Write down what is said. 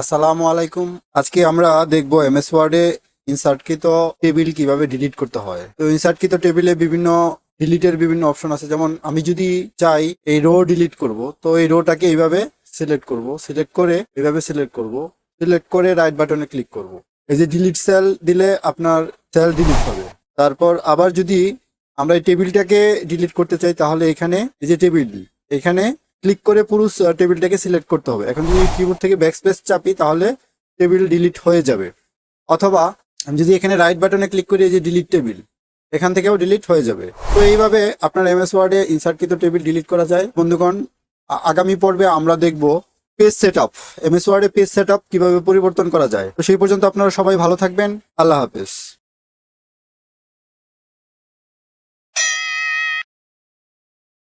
আসসালামু আলাইকুম। আজকে আমরা দেখব এমএস ওয়ার্ডে ইনসার্টকৃত টেবিল কীভাবে ডিলিট করতে হয়। তো ইনসার্টকৃত টেবিলে বিভিন্ন ডিলিটের বিভিন্ন অপশন আছে। যেমন আমি যদি চাই এই রো ডিলিট করব, তো এই রোটাকে এইভাবে সিলেক্ট করব। সিলেক্ট করে এইভাবে সিলেক্ট করব। সিলেক্ট করে রাইট বাটনে ক্লিক করব। এই যে ডিলিট সেল দিলে আপনার সেল ডিলিট হবে। তারপর আবার যদি আমরা এই টেবিলটাকে ডিলিট করতে চাই, তাহলে এখানে এই যে টেবিল এখানে ক্লিক করে পুরো টেবিলটাকে সিলেক্ট করতে হবে। এখন যদি কিবোর্ড থেকে ব্যাকস্পেস চাপি, তাহলে টেবিল ডিলিট হয়ে যাবে। অথবা আমি যদি এখানে রাইট বাটনে ক্লিক করি, এই যে ডিলিট টেবিল এখান থেকেও ডিলিট হয়ে যাবে। তো এইভাবে আপনার এমএস ওয়ার্ডে ইনসার্টকৃত টেবিল ডিলিট করা যায়। বন্ধুগণ আগামী পর্বে আমরা দেখব পেজ সেট আপ এমএস ওয়ার্ডে পেজ সেট আপ কীভাবে পরিবর্তন করা যায়। তো সেই পর্যন্ত আপনারা সবাই ভালো থাকবেন। আল্লাহ হাফেজ।